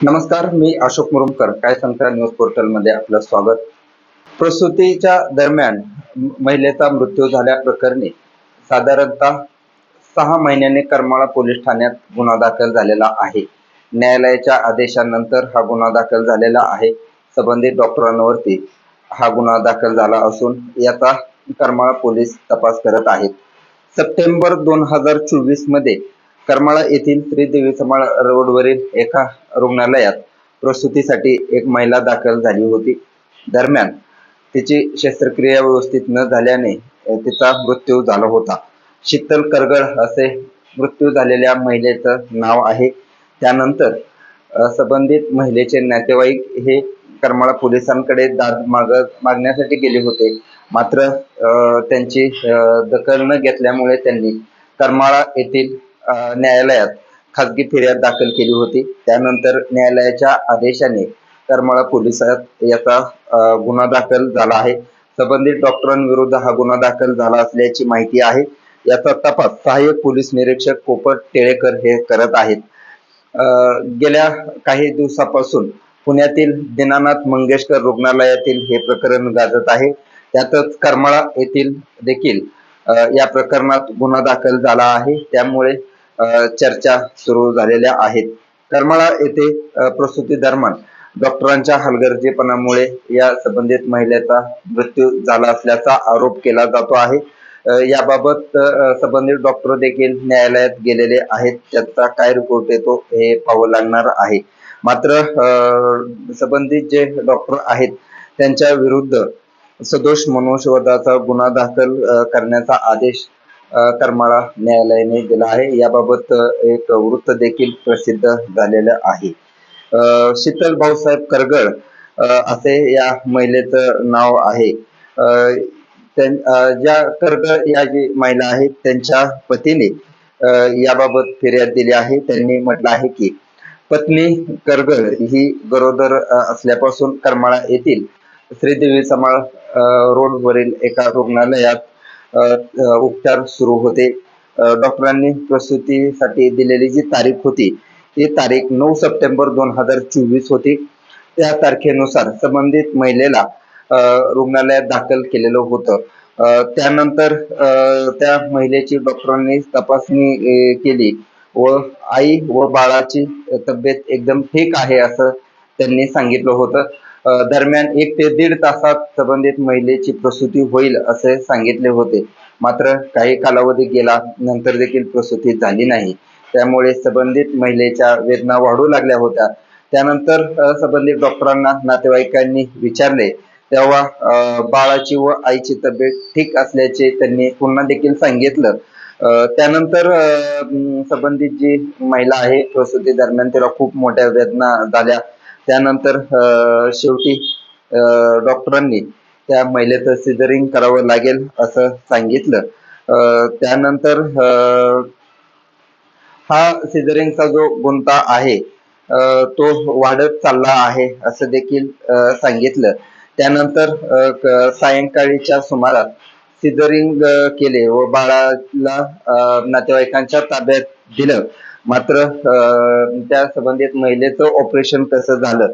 नमस्कार मी अशोक मुरुमकर काय सांगता न्यूज पोर्टलमध्ये आपलं स्वागत. प्रसूतीच्या दरम्यान महिलेचा मृत्यू झाल्या प्रकरणी साधारणतः सहा महिन्याने करमाळा पोलीस ठाण्यात गुन्हा दाखल झालेला आहे. न्यायालयाच्या आदेशानंतर हा गुन्हा दाखल झालेला आहे. संबंधित डॉक्टरांवरती हा गुन्हा दाखल झाला असून याचा करमाळा पोलीस तपास करत आहेत. सप्टेंबर दोन हजार चोवीसमध्ये करमाळा येथील श्रीदेवी समाळ रोडवरील एका रुग्णालयात प्रसूतीसाठी एक महिला दाखल झाली होती. दरम्यान तिची शस्त्रक्रिया व्यवस्थित न झाल्याने तिचा मृत्यू झाला होता. शीतल करगळ असे मृत्यू झालेल्या महिलेचं नाव आहे. त्यानंतर संबंधित महिलेचे नातेवाईक हे करमाळा पोलिसांकडे दाद माग मागण्यासाठी गेले होते. मात्र त्यांची दखल न घेतल्यामुळे त्यांनी करमाळा येथील न्यायालयात खासगी फिर्याद दाखल केली होती. त्यानंतर न्यायालयाच्या आदेशाने करमाळा पोलिसात याचा गुन्हा दाखल झाला आहे. संबंधित डॉक्टरांविरुद्ध हा गुन्हा दाखल झाला असल्याची माहिती आहे. याचा तपास सहाय्यक पोलीस निरीक्षक पोपट टेळेकर हे करत आहेत. गेल्या काही दिवसापासून पुण्यातील दीनानाथ मंगेशकर रुग्णालयातील हे प्रकरण गाजत आहे. त्यातच करमाळा येथील देखील या प्रकरणात गुन्हा दाखल झाला आहे. त्यामुळे चर्चा सुरू झालेल्या आहेत. करमाळा येथे प्रसूती दरम्यान डॉक्टरांच्या हलगर्जीपणामुळे या संबंधित महिलेचा मृत्यू झाला असल्याचा आरोप केला जातो आहे. याबाबत संबंधित डॉक्टर देखील न्यायालयात गेलेले आहेत. त्याचा काय रिपोर्ट येतो हे पाहावं लागणार आहे. मात्र संबंधित जे डॉक्टर आहेत त्यांच्या विरुद्ध सदोष मनुष्यवधाचा गुन्हा दाखल करण्याचा आदेश करमाळा न्यायालयाने दिला आहे. याबाबत एक वृत्त देखील प्रसिद्ध झालेलं आहे. शीतल भाऊसाहेब करगळ असे या महिलेचं नाव आहे. ज्या करगळ या जी महिला आहेत त्यांच्या पतीने याबाबत फिर्याद दिली आहे. त्यांनी म्हटलं आहे की पत्नी करगळ ही गरोदर असल्यापासून करमाळा येथील श्रीदेवी समाळ रोडवरील एका रुग्णालयात उपचार सुरू होते. डॉक्टरांनी प्रसूतीसाठी दिलेली जी तारीख होती ती तारीख नऊ सप्टेंबर दोन हजार चोवीस होती. त्या तारखेनुसार संबंधित महिलेला रुग्णालयात दाखल केलेलं होतं. त्यानंतर त्या महिलेची डॉक्टरांनी तपासणी केली व आई व बाळाची तब्येत एकदम ठीक आहे असं त्यांनी सांगितलं होतं. दरम्यान एक ते दीड तासात संबंधित महिलेची प्रसूती होईल असे सांगितले होते. मात्र काही कालावधी गेला नंतर देखील प्रसूती झाली नाही. त्यामुळे संबंधित महिलेच्या वेदना वाढू लागल्या होत्या. त्यानंतर संबंधित डॉक्टरांना नातेवाईकांनी विचारले. तेव्हा बाळाची व आईची तब्येत ठीक असल्याचे त्यांनी पुन्हा देखील सांगितलं. त्यानंतर संबंधित जी महिला आहे प्रसूती दरम्यान तिला खूप मोठ्या वेदना झाल्या. त्यानंतर शेवटी डॉक्टरांनी त्या महिलेचं सिझरिंग करावं लागेल असं सांगितलं. त्यानंतर हा सिझरिंगचा जो गुंता आहे तो वाढत चालला आहे असं देखील सांगितलं. त्यानंतर सायंकाळीच्या सुमारास सिझरिंग केले व बाळाला नातेवाईकांच्या ताब्यात दिलं. मात्र त्या संबंधित महिलेचं ऑपरेशन कसं झालं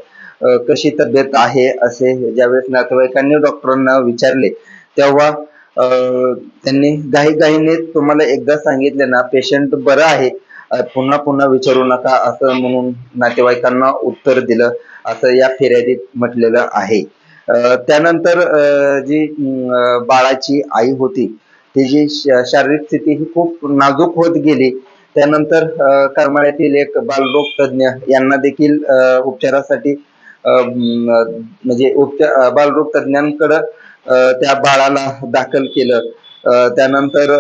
कशी तब्येत आहे असे ज्यावेळेस नातेवाईकांनी डॉक्टरांना विचारले तेव्हा त्यांनी त्यांनी घाईघाईने तुम्हाला एकदा सांगितले ना पेशंट बरं आहे पुन्हा पुन्हा विचारू नका असं म्हणून नातेवाईकांना उत्तर दिलं असं या फिर्यादीत म्हटलेलं आहे. त्यानंतर जी बाळाची आई होती तिची शारीरिक स्थिती ही खूप नाजूक होत गेली त्यानंतर करमाळ्यातील एक बालरोग तज्ज्ञ यांना देखील उपचारासाठी म्हणजे उपचार बालरोग तज्ज्ञांकडं त्या बाळाला दाखल केलं. त्यानंतर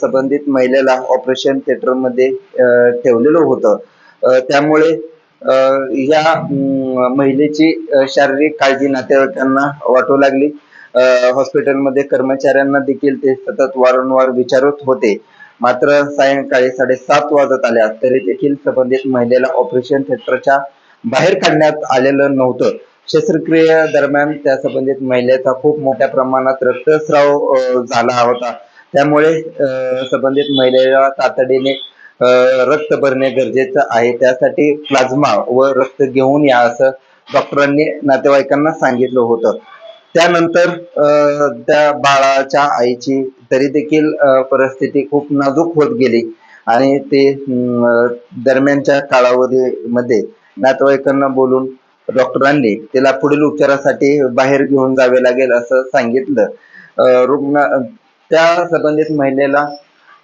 संबंधित महिलेला ऑपरेशन थिएटरमध्ये ठेवलेलं होतं. त्यामुळे या महिलेची शारीरिक काळजी नातेवाईकांना वाटू लागली. हॉस्पिटलमध्ये कर्मचाऱ्यांना देखील ते सतत वारंवार विचारत होते. मात्र सायंकाळी साडेसात वाजत आल्या तरी देखील संबंधित महिलेला ऑपरेशन थिएटरच्या बाहेर काढण्यात आलेलं नव्हतं. शस्त्रक्रिये दरम्यान त्या संबंधित महिलेचा खूप मोठ्या प्रमाणात रक्तस्राव झाला होता. त्यामुळे संबंधित महिलेला तातडीने रक्त भरणे गरजेचं आहे. त्यासाठी प्लाझ्मा व रक्त घेऊन या असं डॉक्टरांनी नातेवाईकांना सांगितलं होतं. त्यानंतर त्या बाळाच्या आईची तरी देखील परिस्थिती खूप नाजूक होत गेली. आणि ते दरम्यानच्या कालावधीमध्ये नातेवाईकांना बोलून डॉक्टरांनी तिला पुढील उपचारासाठी बाहेर घेऊन जावे लागेल असं सांगितलं. रुग्ण त्या संबंधित महिलेला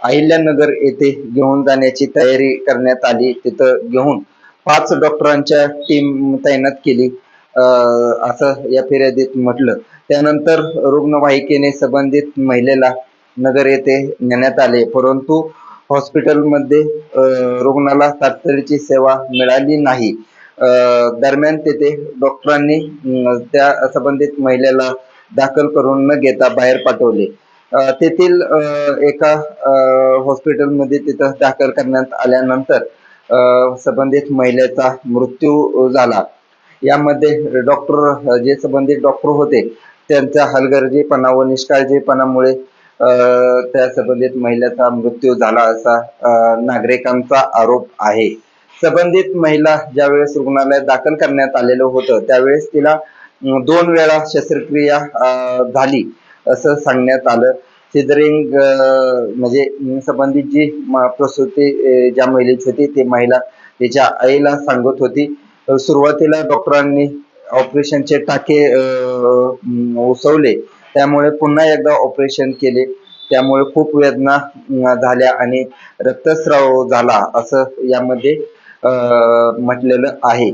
अहिल्यानगर येथे घेऊन जाण्याची तयारी करण्यात आली. तिथं घेऊन पाच डॉक्टरांच्या टीम तैनात केली. असं या फिर्यादीत म्हटलं. त्यानंतर रुग्णवाहिकेने संबंधित महिलेला नगर येथे नेण्यात आले. परंतु हॉस्पिटलमध्ये रुग्णाला तातडीची सेवा मिळाली नाही. दरम्यान तेथे डॉक्टरांनी त्या संबंधित महिलेला दाखल करून न घेता बाहेर पाठवले. तेथील एका हॉस्पिटलमध्ये तिथं दाखल करण्यात आल्यानंतर संबंधित महिलेचा मृत्यू झाला. यामध्ये डॉक्टर जे संबंधित डॉक्टर होते त्यांच्या हलगर्जीपणा व निष्काळजीपणामुळे त्या संबंधित महिलेचा मृत्यू झाला असा नागरिकांचा आरोप आहे. संबंधित महिला ज्यावेळेस रुग्णालयात दाखल करण्यात आलेलं होतं त्यावेळेस तिला दोन वेळा शस्त्रक्रिया झाली असं सांगण्यात आलं. सिझरिंग म्हणजे संबंधित जी प्रसूती ज्या महिलेची होती ती महिला तिच्या आईला सांगत होती अ, सुरुवातीला डॉक्टरांनी ऑपरेशनचे टाके उसवले. त्यामुळे पुन्हा एकदा ऑपरेशन केले. त्यामुळे खूप वेदना झाल्या आणि रक्तस्राव झाला असं यामध्ये म्हटलेलं आहे.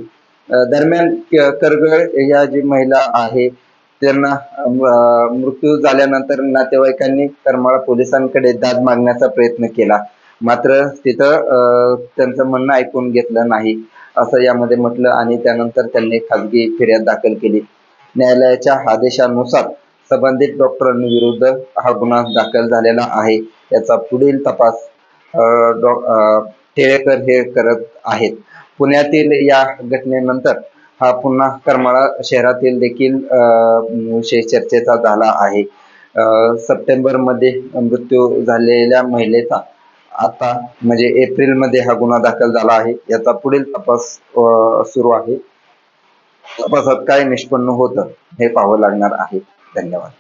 दरम्यान करगळ या जी महिला आहे त्यांना मृत्यू झाल्यानंतर नातेवाईकांनी करमाळा पोलिसांकडे दाद मागण्याचा प्रयत्न केला. मात्र तिथं त्यांचं म्हणणं ऐकून घेतलं नाही. असं यामध्ये म्हटलं आणि त्यानंतर त्यांनी खाजगी फिर्याद दाखल केली. न्यायालयाच्या आदेशानुसार संबंधित डॉक्टरांविरुद्ध हा गुन्हा दाखल झालेला आहे. याचा पुढील तपास डॉ- टिळेकर हे करत आहेत. पुण्यातील या घटनेनंतर हा पुन्हा करमाळा शहरातील देखील विषय चर्चेचा झाला आहे. सप्टेंबर सप्टेंबरमध्ये मृत्यू झालेल्या महिलेचा आता म्हणजे एप्रिलमध्ये हा गुन्हा दाखल झाला आहे. याचा पुढील तपास सुरू आहे. तपासात काय निष्पन्न होतं हे पाहावं लागणार आहे. धन्यवाद.